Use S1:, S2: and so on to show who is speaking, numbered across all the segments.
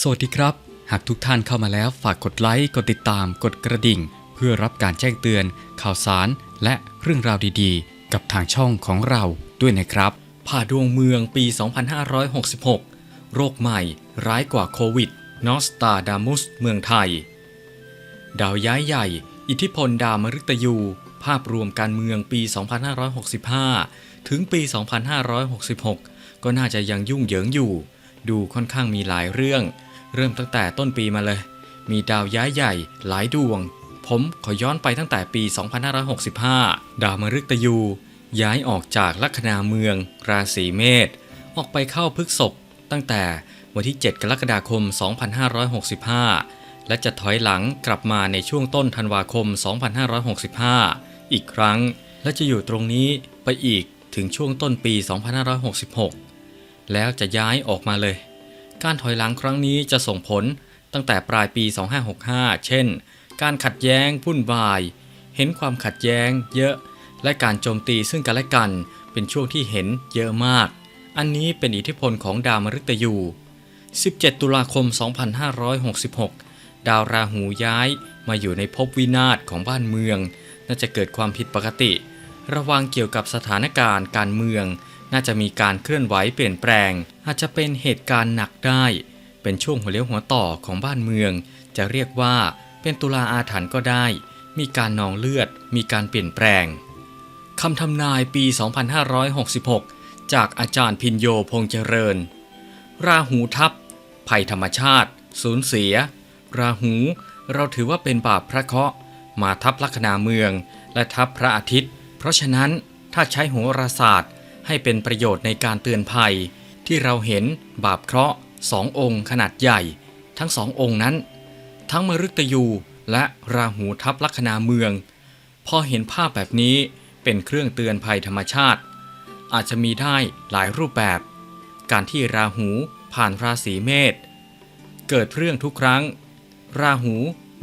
S1: สวัสดีครับ หากทุกท่านเข้ามาแล้วฝากกดไลค์ กดติดตาม กดกระดิ่ง เพื่อรับการแจ้งเตือน ข่าวสาร และเรื่องราวดีๆ กับทางช่องของเราด้วยนะครับ ผ่าดวงเมืองปี 2566 โรคใหม่ ร้ายกว่าโควิด นอสตาดามุส เมืองไทย ดาวย้ายใหญ่ อิทธิพลดาวมฤตยู ภาพรวมการเมืองปี 2565 ถึงปี 2566 ก็น่าจะยังยุ่งเหยิงอยู่ดูค่อนข้างมีหลายเรื่อง เริ่มตั้งแต่ต้นปีมาเลย มีดาวย้ายใหญ่หลายดวง ผมขอย้อนไปตั้งแต่ปี 2565 ดาวมฤตยู ย้ายออกจากลัคนาเมือง ราศีเมษออกไปเข้าพฤกษภตั้งแต่วันที่ 7 กรกฎาคม 2565 และจะถอยหลังกลับมาในช่วงต้นธันวาคม 2565 อีกครั้ง และจะอยู่ตรงนี้ไปอีกถึงช่วงต้นปี 2566 แล้วจะย้ายออกมาเลย การถอยหลังครั้งนี้จะส่งผลตั้งแต่ปลายปี 2565 เช่น การขัดแย้งพุ่นวาย เห็นความขัดแย้งเยอะ และการโจมตีซึ่งกันและกัน เป็นช่วงที่เห็นเยอะมาก อันนี้เป็นอิทธิพลของดาวมฤตยู 17 ตุลาคม 2566 ดาวราหูย้ายมาอยู่ในภพวินาศของบ้านเมือง น่าจะเกิดความผิดปกติ ระวังเกี่ยวกับสถานการณ์การเมือง น่าจะมีการเคลื่อนไหวเปลี่ยนแปลง อาจจะเป็นเหตุการณ์หนักได้ เป็นช่วงหัวเลี้ยวหัวต่อของบ้านเมือง จะเรียกว่าเป็นตุลาอาถรรพ์ก็ได้ มีการนองเลือด มีการเปลี่ยนแปลงคำทำนายปี 2566 จากอาจารย์พินโยพงษ์เจริญ ราหูทับ ภัยธรรมชาติ สูญเสีย ราหู เราถือว่าเป็นบาปพระเคราะห์มาทับลัคนาเมือง และทับพระอาทิตย์ เพราะฉะนั้นถ้าใช้โหราศาสตร์ ให้เป็นประโยชน์ในการเตือนภัย ที่เราเห็นบาปเคราะห์สององค์ขนาดใหญ่ ทั้งสององค์นั้น ทั้งมฤตยูและราหูทับลัคนาเมือง พอเห็นภาพแบบนี้เป็นเครื่องเตือนภัยธรรมชาติ อาจจะมีได้หลายรูปแบบ การที่ราหูผ่านราศีเมษเกิดเรื่องทุกครั้ง ราหู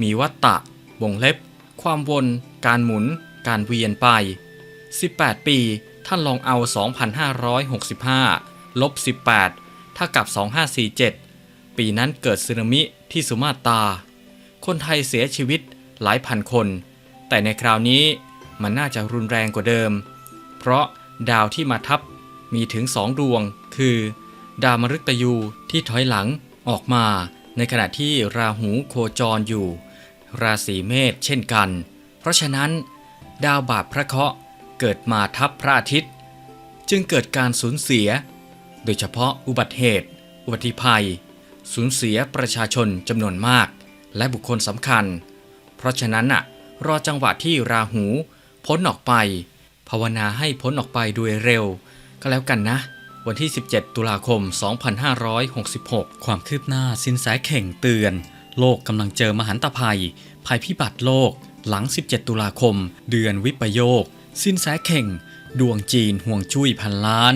S1: มีวัตตะ วงเล็บ ความวน การหมุน การเวียนไป 18 ปี ท่านลองเอา 2,565ลบ18 ถ้ากับ 2547 ปีนั้นเกิดสึนามิที่สุมาตรา คนไทยเสียชีวิตหลายพันคน แต่ในคราวนี้มันน่าจะรุนแรงกว่าเดิม เพราะดาวที่มาทับมีถึงสองดวง คือ ดาวมฤตยูที่ถอยหลังออกมา ในขณะที่ราหูโคจรอยู่ ราศีเมษเช่นกัน เพราะฉะนั้น ดาวบาปพระเคราะห์ เกิดมาทับพระอาทิตย์ จึงเกิดการสูญเสีย โดยเฉพาะอุบัติเหตุ อุบัติภัย สูญเสียประชาชนจำนวนมาก และบุคคลสำคัญ เพราะฉะนั้นน่ะรอจังหวะที่ราหูพ้นออกไป ภาวนาให้พ้นออกไปโดยเร็ว ก็แล้วกันนะ วันที่ 17 ตุลาคม 2566 ความคืบหน้าสินแสเข่งเตือน โลกกำลังเจอมหันตภัย ภัยพิบัติโลกหลัง 17 ตุลาคม เดือนวิปโยค สินแสเข่ง ดวงจีนห่วงจุ้ยพันล้าน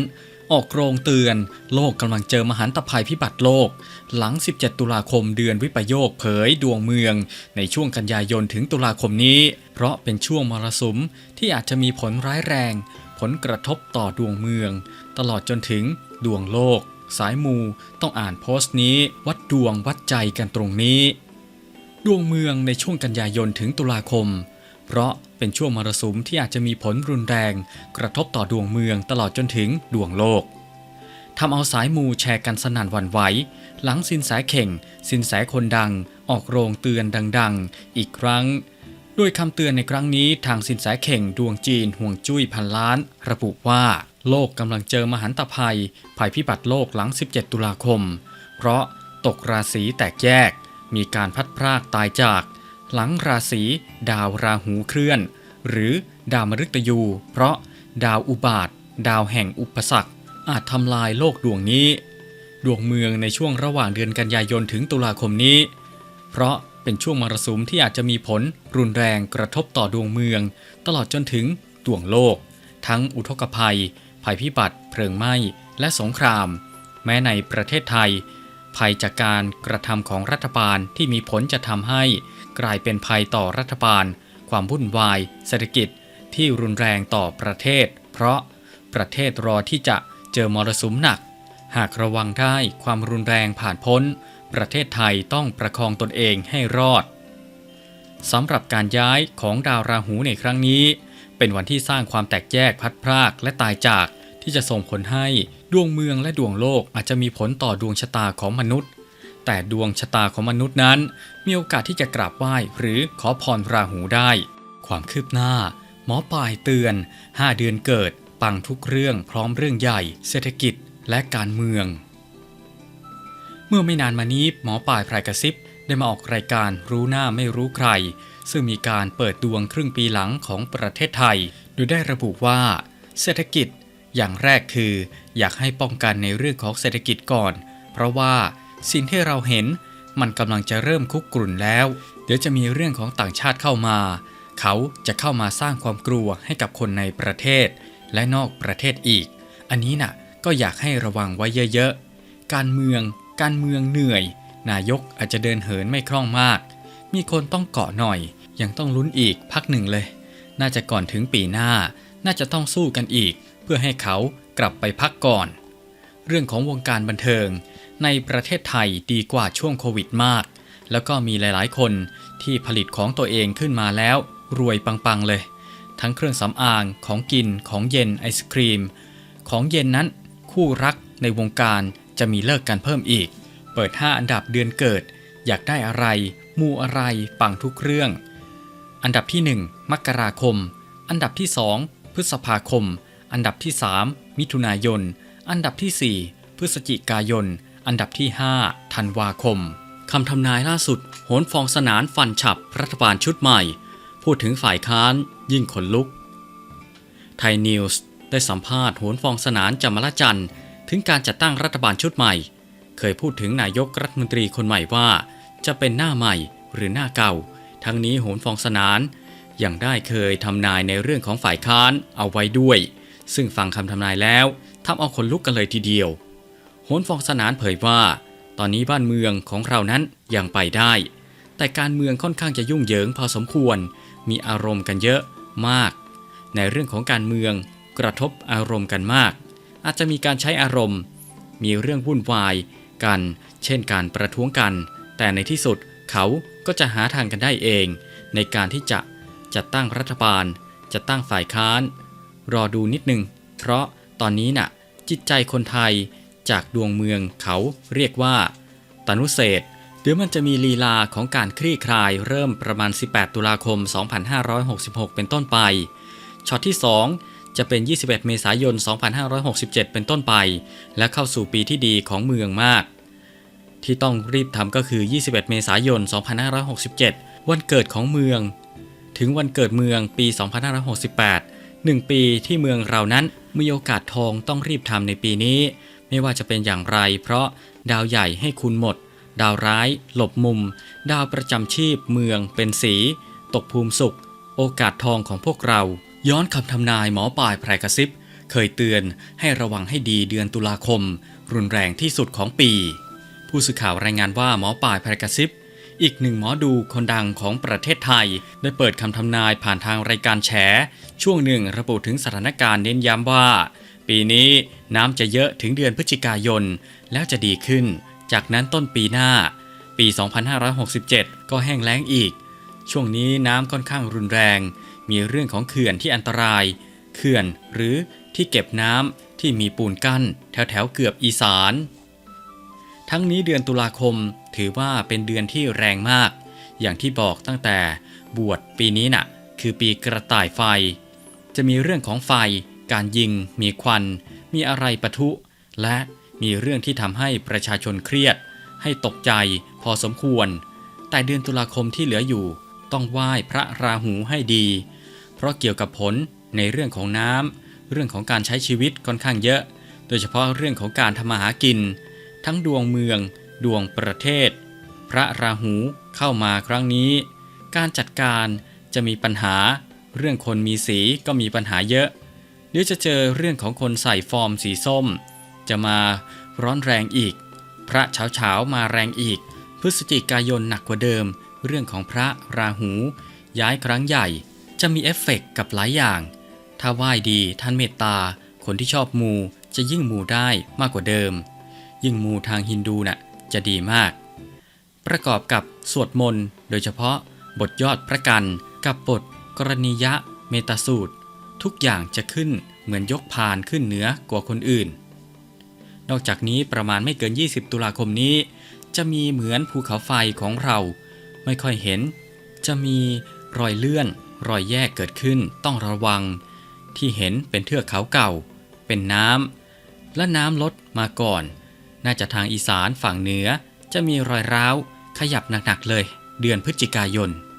S1: ออกโรงเตือน โลกกำลังเจอมหันตภัยพิบัติโลก หลัง 17 ตุลาคมเดือนวิปโยคเผยดวงเมือง ในช่วงกันยายนถึงตุลาคมนี้ เพราะเป็นช่วงมรสุมที่อาจจะมีผลร้ายแรง ผลกระทบต่อดวงเมือง ตลอดจนถึงดวงโลก สายมูต้องอ่านโพสต์นี้ วัดดวงวัดใจกันตรงนี้ ดวงเมืองในช่วงกันยายนถึงตุลาคม เพราะเป็นช่วงมรสุมที่อาจจะมีผลรุนแรง กระทบต่อดวงเมืองตลอดจนถึงดวงโลกทำเอาสายมูแชร์กันสนั่นวันไหว หลังสินแสเข่ง สินแสคนดัง ออกโรงเตือนดัง ๆ อีกครั้ง ด้วยคำเตือนในครั้งนี้ทางสินแสเข่งดวงจีนห่วงจุ้ยพันล้าน ระบุว่า โลกกำลังเจอมหันตภัย ภัยพิบัติโลกหลัง 17 ตุลาคม เพราะตกราศีแตกแยก มีการพัดพรากตายจาก หลังราศีดาวราหูเคลื่อน หรือดาวมฤตยู เพราะดาวอุบาท ดาวแห่งอุปสรรค อาจทำลายโลกดวงนี้ ดวงเมืองในช่วงระหว่างเดือนกันยายนถึงตุลาคมนี้ เพราะเป็นช่วงมรสุมที่อาจจะมีผลรุนแรงกระทบต่อดวงเมือง ตลอดจนถึงดวงโลก ทั้งอุทกภัย ภัยพิบัติเพลิงไหม้และสงคราม แม้ในประเทศไทย ภัยจากการกระทำของรัฐบาลที่มีผลจะทำให้ กลายเป็นภัยต่อรัฐบาล ความวุ่นวาย เศรษฐกิจที่รุนแรงต่อประเทศ เพราะประเทศรอที่จะเจอมรสุมหนัก หากระวังได้ความรุนแรงผ่านพ้น ประเทศไทยต้องประคองตนเองให้รอดสำหรับการย้ายของดาวราหูในครั้งนี้ เป็นวันที่สร้างความแตกแยกพัดพรากและตายจากที่จะส่งผลให้ดวงเมืองและดวงโลกอาจจะมีผลต่อดวงชะตาของมนุษย์ แต่ดวงชะตาของมนุษย์นั้น มีโอกาสที่จะกราบไหว้หรือขอพรราหูได้ ความคืบหน้า หมอปลายเตือน 5 เดือนเกิด ปังทุกเรื่องพร้อมเรื่องใหญ่ เศรษฐกิจและการเมือง เมื่อไม่นานมานี้หมอปลายพรายกระซิบได้มาออกรายการรู้หน้าไม่รู้ใคร ซึ่งมีการเปิดดวงครึ่งปีหลังของประเทศไทย โดยได้ระบุว่า เศรษฐกิจอย่างแรกคือ อยากให้ป้องกันในเรื่องของเศรษฐกิจก่อน เพราะว่า สิ่งที่เราเห็นมันกำลังจะเริ่มคุกกรุ่นแล้ว เดี๋ยวจะมีเรื่องของต่างชาติเข้ามา เขาจะเข้ามาสร้างความกลัวให้กับคนในประเทศ และนอกประเทศอีก อันนี้น่ะก็อยากให้ระวังไว้เยอะๆ การเมือง การเมืองเหนื่อย นายกอาจจะเดินเหินไม่คล่องมาก มีคนต้องเกาะหน่อย ยังต้องลุ้นอีกพักหนึ่งเลย น่าจะก่อนถึงปีหน้า น่าจะต้องสู้กันอีก เพื่อให้เขากลับไปพักก่อน เรื่องของวงการบันเทิง ในประเทศไทยดีกว่าช่วงโควิดมาก แล้วก็มีหลายๆ คนที่ผลิตของตัวเองขึ้นมาแล้ว รวยปัง ๆ เลย ทั้งเครื่องสำอางของกินของเย็นไอศครีม ของเย็นนั้นคู่รักในวงการจะมีเลิกกันเพิ่มอีก เปิด 5 อันดับเดือนเกิด อยากได้อะไร มูอะไรปังทุกเรื่อง อันดับที่ 1 มกราคม อันดับที่ 2 พฤษภาคม อันดับที่ 3 มิถุนายน อันดับที่ 4 พฤศจิกายน อันดับที่ 5 ธันวาคม คำทำนายล่าสุด โหนฟองสนานฟันฉับรัฐบาลชุดใหม่ พูดถึงฝ่ายค้านยิ่งขนลุก ไทยนิวส์ได้สัมภาษณ์โหนฟองสนานจำมละจันทร์ถึงการจัดตั้งรัฐบาลชุดใหม่ เคยพูดถึงนายกรัฐมนตรีคนใหม่ว่า จะเป็นหน้าใหม่หรือหน้าเก่า ทั้งนี้โหนฟองสนานยังได้เคยทำนายในเรื่องของฝ่ายค้านเอาไว้ด้วย ซึ่งฟังคำทำนายแล้วทำเอาคนลุกกันเลยทีเดียว โหนฟองสนานเผยว่า ตอนนี้บ้านเมืองของเรานั้นยังไปได้ แต่การเมืองค่อนข้างจะยุ่งเหยิงพอสมควร มีอารมณ์กันเยอะมาก ในเรื่องของการเมืองกระทบอารมณ์กันมาก อาจจะมีการใช้อารมณ์ มีเรื่องวุ่นวายกัน เช่นการประท้วงกัน แต่ในที่สุดเขาก็จะหาทางกันได้เอง ในการที่จะจัดตั้งรัฐบาลจะตั้งฝ่ายค้าน รอดูนิดนึง เพราะตอนนี้น่ะ จิตใจคนไทย จากดวงเมืองเขาเรียกว่า ตนุเศษเดี๋ยวมันจะมีลีลาของการคลี่คลายเริ่มประมาณ 18 ตุลาคม 2566 เป็นต้นไป ช็อตที่ 2 จะเป็น 21 เมษายน 2567 เป็นต้นไป และเข้าสู่ปีที่ดีของเมืองมาก ที่ต้องรีบทำก็คือ 21 เมษายน 2567 วันเกิดของเมือง ถึงวันเกิดเมืองปี 2568 1 ปีที่เมืองเรานั้นมีโอกาสทองต้องรีบทำในปีนี้ ไม่ว่าจะเป็นอย่างไร เพราะดาวใหญ่ให้คุณหมด ดาวร้าย หลบมุม ดาวประจำชีพเมือง เป็นสี ตกภูมิสุข โอกาสทองของพวกเรา ย้อนคำทำนายหมอปลายไพรกระซิบ เคยเตือนให้ระวังให้ดีเดือนตุลาคม รุนแรงที่สุดของปี ผู้สื่อข่าวรายงานว่าหมอปลายไพรกระซิบอีกหนึ่งหมอดูคนดังของประเทศไทย ได้เปิดคำทำนายผ่านทางรายการแฉ ช่วงหนึ่งระบุถึงสถานการณ์เน้นย้ำว่า ปีนี้น้ำจะเยอะถึงเดือนพฤศจิกายน แล้วจะดีขึ้น จากนั้นต้นปีหน้า ปี 2567 ก็แห้งแล้งอีก ช่วงนี้น้ำค่อนข้างรุนแรง มีเรื่องของเขื่อนที่อันตราย เขื่อนหรือที่เก็บน้ำที่มีปูนกั้น แถวแถวๆเกือบอีสาน ทั้งนี้เดือนตุลาคมถือว่าเป็นเดือนที่แรงมาก อย่างที่บอกตั้งแต่บวชปีนี้น่ะ คือปีกระต่ายไฟ จะมีเรื่องของไฟ การยิง มีควัน มีอะไรปะทุ และมีเรื่องที่ทำให้ประชาชนเครียด ให้ตกใจพอสมควร แต่เดือนตุลาคมที่เหลืออยู่ ต้องไหว้พระราหูให้ดี เพราะเกี่ยวกับผลในเรื่องของน้ำเรื่องของการใช้ชีวิตค่อนข้างเยอะ โดยเฉพาะเรื่องของการทำมาหากิน ทั้งดวงเมือง ดวงประเทศ พระราหูเข้ามาครั้งนี้ การจัดการจะมีปัญหา เรื่องคนมีสีก็มีปัญหาเยอะ ดี๋ยวจะเจอเรื่องของคนใส่ฟอร์มสีส้ม จะมาร้อนแรงอีก พระเฉาเฉามาแรงอีก พฤศจิกายนหนักกว่าเดิม เรื่องของพระราหู ย้ายครั้งใหญ่ จะมีเอฟเฟกต์กับหลายอย่าง ถ้าไหว้ดีท่านเมตตา คนที่ชอบมูจะยิ่งมูได้มากกว่าเดิม ยิ่งมูทางฮินดูน่ะจะดีมาก ประกอบกับสวดมนต์โดยเฉพาะบทยอดพระกันกับบทกรณียะเมตสูตร ทุกอย่างจะขึ้นเหมือนยกพานขึ้นเหนือกว่าคนอื่น นอกจากนี้ประมาณไม่เกิน 20 ตุลาคมนี้ จะมีเหมือนภูเขาไฟของเราไม่ค่อยเห็น จะมีรอยเลื่อน รอยแยกเกิดขึ้นต้องระวัง ที่เห็นเป็นเทือกเขาเก่า เป็นน้ำและน้ำลดมาก่อน น่าจะทางอีสานฝั่งเหนือจะมีรอยร้าวขยับหนักๆเลย เดือนพฤศจิกายน